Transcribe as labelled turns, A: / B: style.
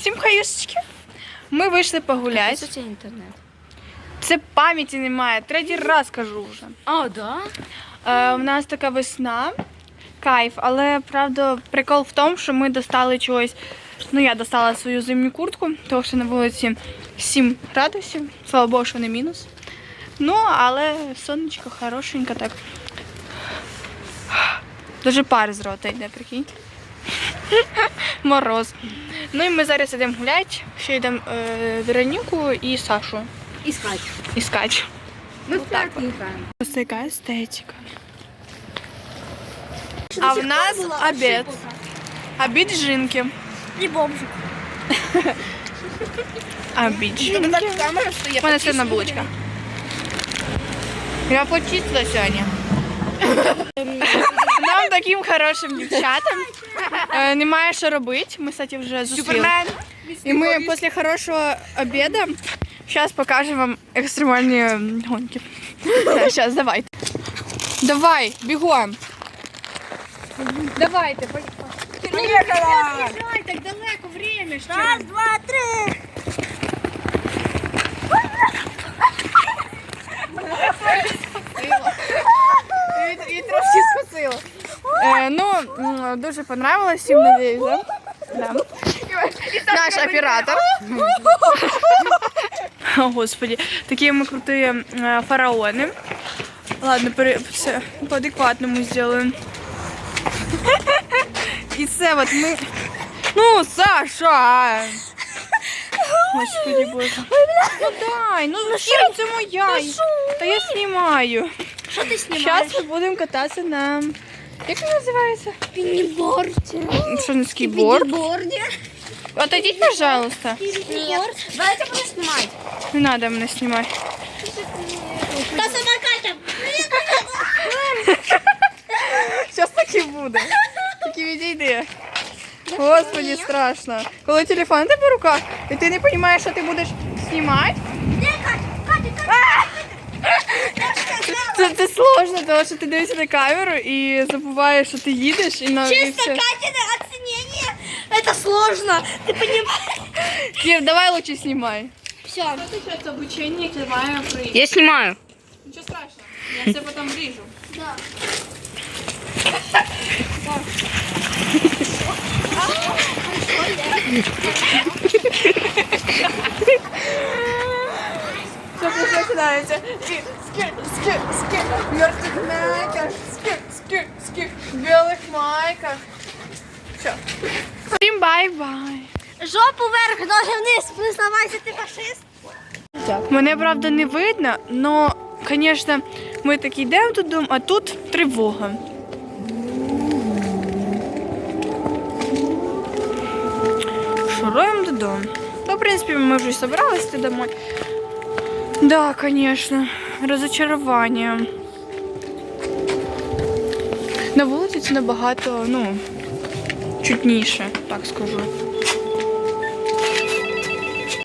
A: Всім хаюшечки. Ми вийшли погуляти.
B: Що це інтернет?
A: Це пам'яті немає. Третій раз кажу вже.
B: А, да?
A: Е, у нас така весна, кайф, але правда прикол в тому, що ми достали чогось. Ну, я достала свою зимню куртку, тому що на вулиці 7 градусів. Слава Богу, що не мінус. Ну, але сонечко хорошенько так. Дуже пар з рота йде, прикинь. Мороз. Ну і ми зараз йдемо гуляти, ще йдемо е, Вероніку і Сашу
B: Іскать.
A: іскати.
B: Ми в парк граємо.
A: Ось така естетика. А в нас обід. Обід жінки.
B: І бомжик.
A: Обід жінки.
B: камера
A: У мене сирна булочка. Я почистила сьогодні. Нам таким хорошим дівчатам е, немає що робити. Ми, кстати, вже зустріли. І ми після хорошого обіду зараз покажемо вам екстремальні гонки. Зараз, давайте. Давай, бігом. Давайте,
B: Поїхала!
A: так далеко время ще.
B: Раз, два, три!
A: І, і трошки скосило. Е, ну, м, дуже понравилось, всім надіюсь, да? Да. Наш оператор. О, Господи, такі ми круті е, фараони. Ладно, пере... все по-адекватному зробимо. І це от ми. Ну, Саша! Господи Боже. Ну дай, ну Кіра, це моя. Та я знімаю.
B: Що ти
A: Зараз ми будемо кататися на. Як він називається?
B: Пініборді.
A: Що на скейборд?
B: Пініборді.
A: Отойдіть, пожалуйста.
B: Ні. Давайте буду знімати.
A: Не треба мене знімати.
B: Та самокатом.
A: Зараз так і буде. Тільки відійди. Господи, страшно. Коли телефон у тебе в руках, і ти не розумієш, що ти будеш знімати. Це, це сложно, тому що ти дивишся на камеру і забуваєш, що ти їдеш і на і
B: Чисто
A: все.
B: Катина оценение. Это сложно. Ты понимаешь?
A: Кір, давай лучше знімай.
B: Все.
A: Це зараз обучення, яке має прийти.
B: Я снимаю.
A: Нічого страшного, я це потім ріжу.
B: Да.
A: Все, пусть починається. Скір, скір, скір, скір. В мертвих майках. В білих майках. Все. Всім бай-бай.
B: Жопу вверх, ноги вниз. Признавайся, ти фашист.
A: Мене, правда, не видно, но, звісно, ми так йдемо додому, а тут тривога. Шуруємо додому. Ну, в принципі, ми вже зібралися домой. Да, звісно, розочарування. На вулиці це набагато, ну, чутніше, так скажу.